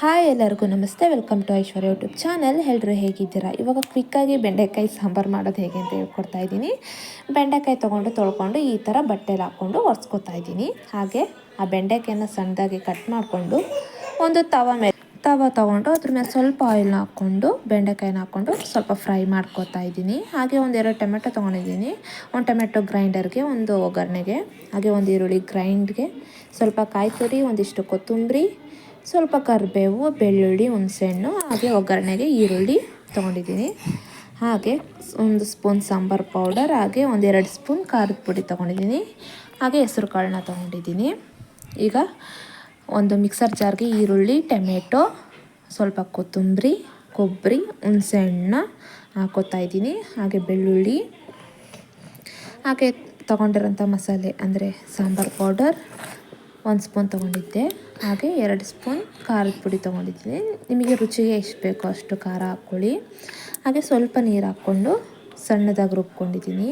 Hi ಎಲ್ಲರಿಗೂ ನಮಸ್ತೆ, welcome to Aishwarya YouTube channel. ಎಲ್ಲರೂ ಹೇಗಿದ್ದೀರಾ? ಇವಾಗ ಕ್ವಿಕ್ಕಾಗಿ ಬೆಂಡೆಕಾಯಿ ಸಾಂಬಾರು ಮಾಡೋದು ಹೇಗೆ ಅಂತ ಹೇಳ್ಕೊಡ್ತಾ ಇದ್ದೀನಿ. ಬೆಂಡೆಕಾಯಿ ತೊಗೊಂಡು ತೊಳ್ಕೊಂಡು ಈ ಥರ ಬಟ್ಟೆಲಿ ಹಾಕ್ಕೊಂಡು ಒರೆಸ್ಕೊತಾ ಇದ್ದೀನಿ. ಹಾಗೆ ಆ ಬೆಂಡೆಕಾಯಿನ ಸಣ್ಣದಾಗಿ ಕಟ್ ಮಾಡಿಕೊಂಡು ಒಂದು ತವ ಮೇಲೆ, ತವ ತೊಗೊಂಡು ಅದ್ರ ಮೇಲೆ ಸ್ವಲ್ಪ ಆಯಿಲ್ನ ಹಾಕ್ಕೊಂಡು, ಬೆಂಡೆಕಾಯಿನ ಹಾಕ್ಕೊಂಡು ಸ್ವಲ್ಪ ಫ್ರೈ ಮಾಡ್ಕೊತಾ ಇದ್ದೀನಿ. ಹಾಗೆ ಒಂದೆರಡು ಟೊಮೆಟೊ ತೊಗೊಂಡಿದ್ದೀನಿ. ಒಂದು ಟೊಮೆಟೊ ಗ್ರೈಂಡರ್ಗೆ ಒಂದು ಒಗ್ಗರಣೆಗೆ, ಹಾಗೆ ಒಂದು ಈರುಳ್ಳಿ ಗ್ರೈಂಡ್ಗೆ ಸ್ವಲ್ಪ ಕಾಯಿ ತುರಿ ಒಂದಿಷ್ಟು ಕೊತ್ತಂಬರಿ ಸ್ವಲ್ಪ ಕರಿಬೇವು, ಬೆಳ್ಳುಳ್ಳಿ, ಹುಣಸೆಹಣ್ಣು, ಹಾಗೆ ಒಗ್ಗರಣೆಗೆ ಈರುಳ್ಳಿ ತೊಗೊಂಡಿದ್ದೀನಿ. ಹಾಗೆ ಒಂದು ಸ್ಪೂನ್ ಸಾಂಬಾರು ಪೌಡರ್, ಹಾಗೆ ಒಂದೆರಡು ಸ್ಪೂನ್ ಖಾರದ ಪುಡಿ ತೊಗೊಂಡಿದ್ದೀನಿ. ಹಾಗೆ ಹೆಸರು ಕಾಳನ್ನ ತೊಗೊಂಡಿದ್ದೀನಿ. ಈಗ ಒಂದು ಮಿಕ್ಸರ್ ಜಾರ್ಗೆ ಈರುಳ್ಳಿ, ಟೊಮೆಟೊ, ಸ್ವಲ್ಪ ಕೊತ್ತಂಬರಿ, ಕೊಬ್ಬರಿ ಹುಣಸೆಹಣ್ಣ ಹಾಕೋತಾ ಇದ್ದೀನಿ. ಹಾಗೆ ಬೆಳ್ಳುಳ್ಳಿ, ಹಾಗೆ ತೊಗೊಂಡಿರೋಂಥ ಮಸಾಲೆ, ಅಂದರೆ ಸಾಂಬಾರು ಪೌಡರ್ ಒಂದು ಸ್ಪೂನ್ ತೊಗೊಂಡಿದ್ದೆ. ಹಾಗೆ ಎರಡು ಸ್ಪೂನ್ ಖಾರದ ಪುಡಿ ತೊಗೊಂಡಿದ್ದೀನಿ. ನಿಮಗೆ ರುಚಿಗೆ ಎಷ್ಟು ಬೇಕೋ ಅಷ್ಟು ಖಾರ ಹಾಕ್ಕೊಳ್ಳಿ. ಹಾಗೆ ಸ್ವಲ್ಪ ನೀರು ಹಾಕ್ಕೊಂಡು ಸಣ್ಣದಾಗಿ ರುಬ್ಕೊಂಡಿದ್ದೀನಿ.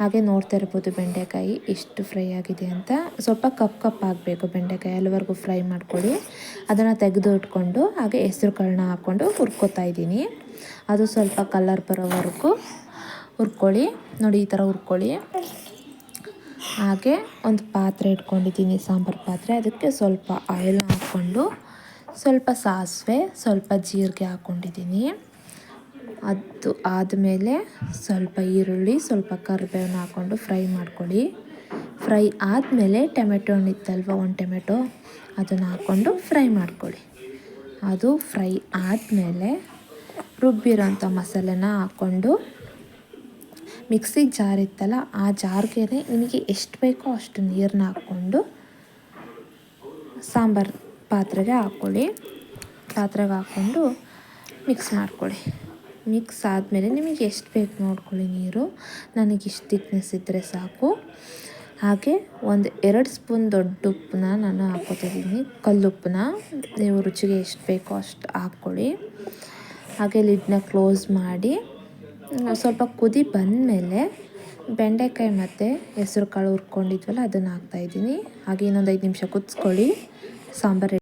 ಹಾಗೆ ನೋಡ್ತಾ ಇರ್ಬೋದು ಬೆಂಡೆಕಾಯಿ ಎಷ್ಟು ಫ್ರೈ ಆಗಿದೆ ಅಂತ. ಸ್ವಲ್ಪ ಕಪ್ ಕಪ್ ಆಗಬೇಕು ಬೆಂಡೆಕಾಯಿ, ಅಲ್ಲಿವರೆಗೂ ಫ್ರೈ ಮಾಡ್ಕೊಳ್ಳಿ. ಅದನ್ನು ತೆಗೆದು ಇಟ್ಕೊಂಡು ಹಾಗೆ ಹೆಸರು ಕಾಳನ್ನ ಹಾಕ್ಕೊಂಡು ಹುರ್ಕೋತಾ ಇದ್ದೀನಿ. ಅದು ಸ್ವಲ್ಪ ಕಲರ್ ಬರೋವರೆಗೂ ಹುರ್ಕೊಳ್ಳಿ. ನೋಡಿ, ಈ ಥರ ಹುರ್ಕೊಳ್ಳಿ. ಹಾಗೆ ಒಂದು ಪಾತ್ರೆ ಇಟ್ಕೊಂಡಿದ್ದೀನಿ, ಸಾಂಬಾರು ಪಾತ್ರೆ. ಅದಕ್ಕೆ ಸ್ವಲ್ಪ ಆಯಿಲ್ ಹಾಕ್ಕೊಂಡು ಸ್ವಲ್ಪ ಸಾಸಿವೆ, ಸ್ವಲ್ಪ ಜೀರಿಗೆ ಹಾಕ್ಕೊಂಡಿದ್ದೀನಿ. ಅದು ಆದಮೇಲೆ ಸ್ವಲ್ಪ ಈರುಳ್ಳಿ, ಸ್ವಲ್ಪ ಕರಿಬೇವನ್ನ ಹಾಕ್ಕೊಂಡು ಫ್ರೈ ಮಾಡ್ಕೊಳ್ಳಿ. ಫ್ರೈ ಆದಮೇಲೆ ಟೊಮೆಟೊ ಹಣ್ಣಿತ್ತಲ್ವ ಒಂದು ಟೊಮೆಟೊ, ಅದನ್ನು ಹಾಕ್ಕೊಂಡು ಫ್ರೈ ಮಾಡ್ಕೊಳ್ಳಿ. ಅದು ಫ್ರೈ ಆದಮೇಲೆ ರುಬ್ಬಿರೋಂಥ ಮಸಾಲೆನ ಹಾಕ್ಕೊಂಡು ಮಿಕ್ಸಿ ಜಾರ್ ಇತ್ತಲ್ಲ ಆ ಜಾರ್ಗೆ ನಿಮಗೆ ಎಷ್ಟು ಬೇಕೋ ಅಷ್ಟು ನೀರನ್ನ ಹಾಕ್ಕೊಂಡು ಸಾಂಬಾರು ಪಾತ್ರೆಗೆ ಹಾಕ್ಕೊಳ್ಳಿ. ಪಾತ್ರೆಗೆ ಹಾಕ್ಕೊಂಡು ಮಿಕ್ಸ್ ಮಾಡ್ಕೊಳ್ಳಿ. ಮಿಕ್ಸ್ ಆದಮೇಲೆ ನಿಮಗೆ ಎಷ್ಟು ಬೇಕು ನೋಡ್ಕೊಳ್ಳಿ ನೀರು. ನನಗೆ ಇಷ್ಟು ತಿಕ್ನೆಸ್ ಇದ್ದರೆ ಸಾಕು. ಹಾಗೆ ಒಂದು ಎರಡು ಸ್ಪೂನ್ ದೊಡ್ಡ ಉಪ್ಪನ್ನ ನಾನು ಹಾಕೋತಿದ್ದೀನಿ ಕಲ್ಲುಪ್ಪನ್ನ ನೀವು ರುಚಿಗೆ ಎಷ್ಟು ಬೇಕೋ ಅಷ್ಟು ಹಾಕ್ಕೊಳ್ಳಿ. ಹಾಗೆ ಲಿಡ್ನ ಕ್ಲೋಸ್ ಮಾಡಿ ಸ್ವಲ್ಪ ಕುದಿ ಬಂದಮೇಲೆ ಬೆಂಡೆಕಾಯಿ ಮತ್ತು ಹೆಸ್ರು ಕಾಳು ಹುರ್ಕೊಂಡಿದ್ವಲ್ಲ, ಅದನ್ನು ಹಾಕ್ತಾಯಿದ್ದೀನಿ ಹಾಗೆ ಇನ್ನೊಂದು ಐದು ನಿಮಿಷ ಕುದಿಸ್ಕೊಳ್ಳಿ. ಸಾಂಬಾರು